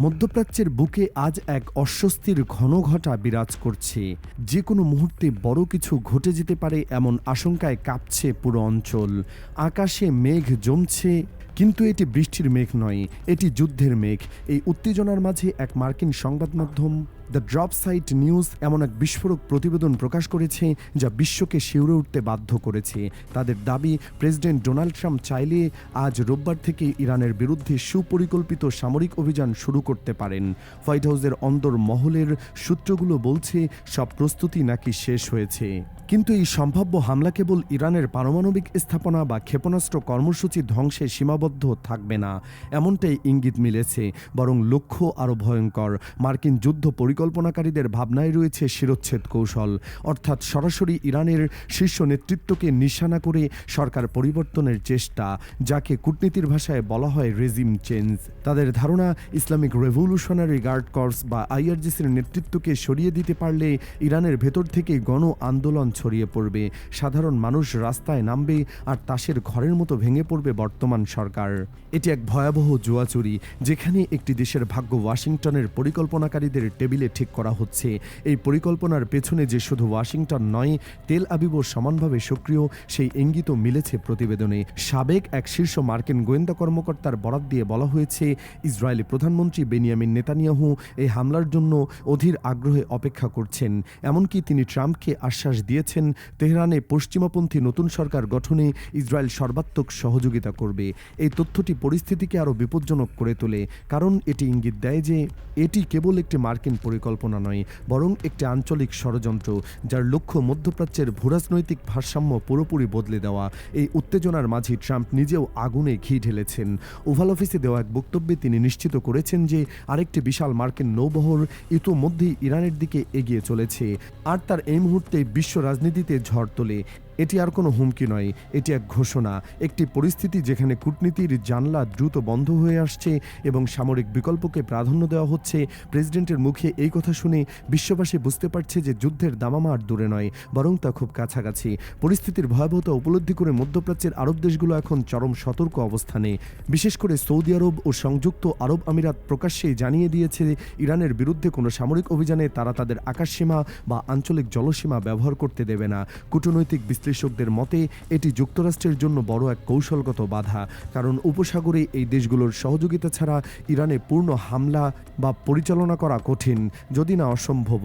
মধ্যপ্রাচ্যের বুকে আজ এক অস্বস্তির ঘন ঘটা বিরাজ করছে। যে কোনো মুহূর্তে বড় কিছু ঘটে যেতে পারে এমন আশঙ্কায় কাঁপছে পুরো অঞ্চল। আকাশে মেঘ জমছে, কিন্তু এটি বৃষ্টির মেঘ নয়, এটি যুদ্ধের মেঘ। এই উত্তেজনার মাঝে এক মার্কিন সংবাদ মাধ্যম দ্য ড্রপ সাইট নিউজ এমন এক বিস্ফোরক প্রতিবেদন প্রকাশ করেছে যা বিশ্বকে শিউরে উঠতে বাধ্য করেছে। তাদের দাবি, প্রেসিডেন্ট ডোনাল্ড ট্রাম্প চাইলে আজ রোববার থেকে ইরানের বিরুদ্ধে সুপরিকল্পিত সামরিক অভিযান শুরু করতে পারেন। হোয়াইট হাউসের অন্দর মহলের সূত্রগুলো বলছে, সব প্রস্তুতি নাকি শেষ হয়েছে। কিন্তু এই সম্ভাব্য হামলা কেবল ইরানের পারমাণবিক স্থাপনা বা ক্ষেপণাস্ত্র কর্মসূচি ধ্বংসে সীমাবদ্ধ থাকবে না। এমনটাই ইঙ্গিত মিলেছে, বরং লক্ষ্য আরও ভয়ঙ্কর। মার্কিন যুদ্ধ পরিকল্পনাকারীদের ভাবনায় রয়েছে শিরোচ্ছেদ কৌশল। অর্থাৎ সরাসরি ইরানের শীর্ষ নেতৃত্বকে নিশানা করে সরকার পরিবর্তনের চেষ্টা, যাকে কূটনীতির ভাষায় বলা হয় রেজিম চেঞ্জ। তাদের ধারণা, ইসলামিক রেভলিউশনারি গার্ড কর্পস বা আইআরজিসির নেতৃত্বকে সরিয়ে দিতে পারলে ইরানের ভেতর থেকে গণ আন্দোলন ছড়িয়ে পড়বে। সাধারণ মানুষ রাস্তায় নামবে আর তাসের ঘরের মতো ভেঙে পড়বে বর্তমান সরকার। এটি এক ভয়াবহ জুয়াচুরি যেখানে একটি দেশের ভাগ্য ওয়াশিংটনের পরিকল্পনাকারীদের টেবিলে ঠিক করা হচ্ছে। এই পরিকল্পনার পেছনে যে শুধু ওয়াশিংটন নয়, তেল আবিবও সমানভাবে সক্রিয়, সেই ইঙ্গিতও মিলেছে প্রতিবেদনে। সাবেক এক শীর্ষ মার্কিন গোয়েন্দা কর্মকর্তার বরাত দিয়ে বলা হয়েছে, ইসরায়েলি প্রধানমন্ত্রী বেনিয়ামিন নেতানিয়াহু এই হামলার জন্য অধীর আগ্রহে অপেক্ষা করছেন। এমনকি তিনি ট্রাম্পকে আশ্বাস দিয়েছেন, তেহরানে পশ্চিমাপন্থী নতুন সরকার গঠনে ইসরায়েল সর্বাত্মক সহযোগিতা করবে। এই তথ্যটি পরিস্থিতিকে আরও বিপজ্জনক করে তোলে, কারণ এটি ইঙ্গিত দেয় যে, এটি কেবল একটি মার্কিন পরিকল্পনা নয়, বরং একটি আঞ্চলিক ষড়যন্ত্র যার লক্ষ্য মধ্যপ্রাচ্যের ভূরাজনৈতিক ভারসাম্য পুরোপুরি বদলে দেওয়া। এই উত্তেজনার মাঝে ট্রাম্প নিজেও আগুনে ঘি ঢেলেছেন। ওভাল অফিসে দেওয়া এক বক্তব্যে তিনি নিশ্চিত করেছেন যে, আরেকটি বিশাল মার্কিন নৌবহর ইতোমধ্যেই ইরানের দিকে এগিয়ে চলেছে। আর তার এই মুহূর্তে বিশ্ব রাজনীতিতে ঝড় তোলে। এটি আর কোনো হুমকি নয়, এটি এক ঘোষণা। একটি পরিস্থিতি যেখানে কূটনীতির জানলা দ্রুত বন্ধ হয়ে আসছে এবং সামরিক বিকল্পকে প্রাধান্য দেওয়া হচ্ছে। প্রেসিডেন্টের মুখে এই কথা শুনে বিশ্ববাসী বুঝতে পারছে যে যুদ্ধের দামামা আর দূরে নয়, বরং তা খুব কাছাকাছি। পরিস্থিতির ভয়াবহতা উপলব্ধি করে মধ্যপ্রাচ্যের আরব দেশগুলো এখন চরম সতর্ক অবস্থানে। বিশেষ করে সৌদি আরব ও সংযুক্ত আরব আমিরাত প্রকাশ্যেই জানিয়ে দিয়েছে ইরানের বিরুদ্ধে কোনো সামরিক অভিযানে তারা তাদের আকাশসীমা বা আঞ্চলিক জলসীমা ব্যবহার করতে দেবে না। কূটনৈতিক বিশ্লেষকদের মতে, এটি যুক্তরাষ্ট্রের জন্য বড় এক কৌশলগত বাধা, কারণ উপসাগরে এই দেশগুলোর সহযোগিতা ছাড়া ইরানে পূর্ণ হামলা বা পরিচালনা করা কঠিন, যদি না অসম্ভব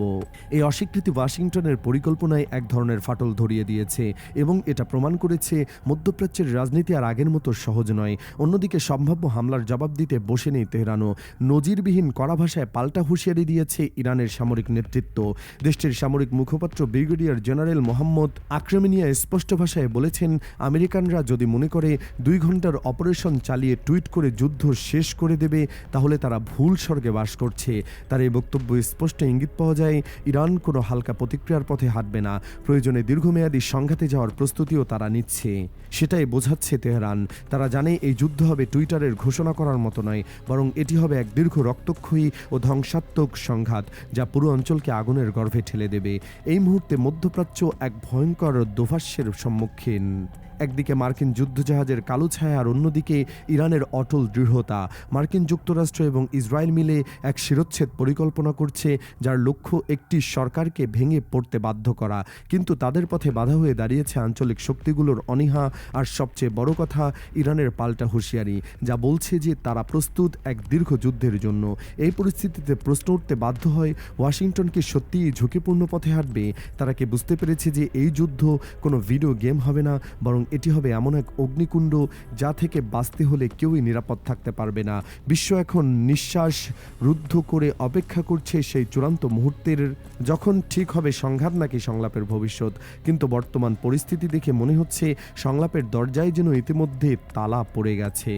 এই অস্বীকৃতি ওয়াশিংটনের পরিকল্পনায় এক ধরনের ফাটল ধরিয়ে দিয়েছে এবং এটা প্রমাণ করেছে মধ্যপ্রাচ্যের রাজনীতি আর আগের মতো সহজ নয়। অন্যদিকে সম্ভাব্য হামলার জবাব দিতে বসে নেই তেহরানও। নজিরবিহীন কড়া ভাষায় পাল্টা হুঁশিয়ারি দিয়েছে ইরানের সামরিক নেতৃত্ব। দেশটির সামরিক মুখপাত্র ব্রিগেডিয়ার জেনারেল মোহাম্মদ আক্রমিনিয়া স্পষ্ট ভাষায় বলেছেন, আমেরিকানরা যদি মনে করে দুই ঘণ্টার অপারেশন চালিয়ে টুইট করে যুদ্ধ শেষ করে দেবে, তাহলে তারা ভুল স্বর্গে বাস করছে। তার এই বক্তব্য স্পষ্ট ইঙ্গিত পাওয়া যায়, ইরান কোনো হালকা প্রতিক্রিয়ার পথে হাঁটবে না। প্রয়োজনে দীর্ঘমেয়াদী সংঘাতে যাওয়ার প্রস্তুতিও তারা নিচ্ছে। সেটাই বোঝাচ্ছে তেহরান। তারা জানে এই যুদ্ধ হবে টুইটারের ঘোষণা করার মতো নয়, বরং এটি হবে এক দীর্ঘ রক্তক্ষয়ী ও ধ্বংসাত্মক সংঘাত, যা পুরো অঞ্চলকে আগুনের গর্ভে ঠেলে দেবে। এই মুহূর্তে মধ্যপ্রাচ্য এক ভয়ঙ্কর দোভাষ্যের সম্মুখীন একদিকে মার্কিন যুদ্ধজাহাজের কালো ছায়া আর অন্যদিকে ইরানের অটল দৃঢ়তা। মার্কিন যুক্তরাষ্ট্র এবং ইসরায়েল মিলে এক শিরোচ্ছেদ পরিকল্পনা করছে, যার লক্ষ্য একটি সরকারকে ভেঙে পড়তে বাধ্য করা। কিন্তু তাদের পথে বাধা হয়ে দাঁড়িয়েছে আঞ্চলিক শক্তিগুলোর অনীহা, আর সবচেয়ে বড় কথা, ইরানের পাল্টা হুঁশিয়ারি, যা বলছে যে তারা প্রস্তুত এক দীর্ঘ যুদ্ধের জন্য। এই পরিস্থিতিতে প্রশ্ন উঠতে বাধ্য হয়, ওয়াশিংটন কি সত্যিই ঝুঁকিপূর্ণ পথে হাঁটবে? তারা কি বুঝতে পেরেছে যে এই যুদ্ধ কোনো ভিডিও গেম হবে না, বরং এটি হবে এমন এক অগ্নিকুণ্ড যা থেকে বাঁচতে হলে কেউই নিরাপদ থাকতে পারবে না। বিশ্ব এখন নিঃশ্বাস রুদ্ধ করে অপেক্ষা করছে সেই চূড়ান্ত মুহূর্তের, যখন ঠিক হবে সংঘাত নাকি সংলাপের ভবিষ্যৎ। কিন্তু বর্তমান পরিস্থিতি দেখে মনে হচ্ছে সংলাপের দরজায় যেন ইতিমধ্যে তালা পড়ে গেছে।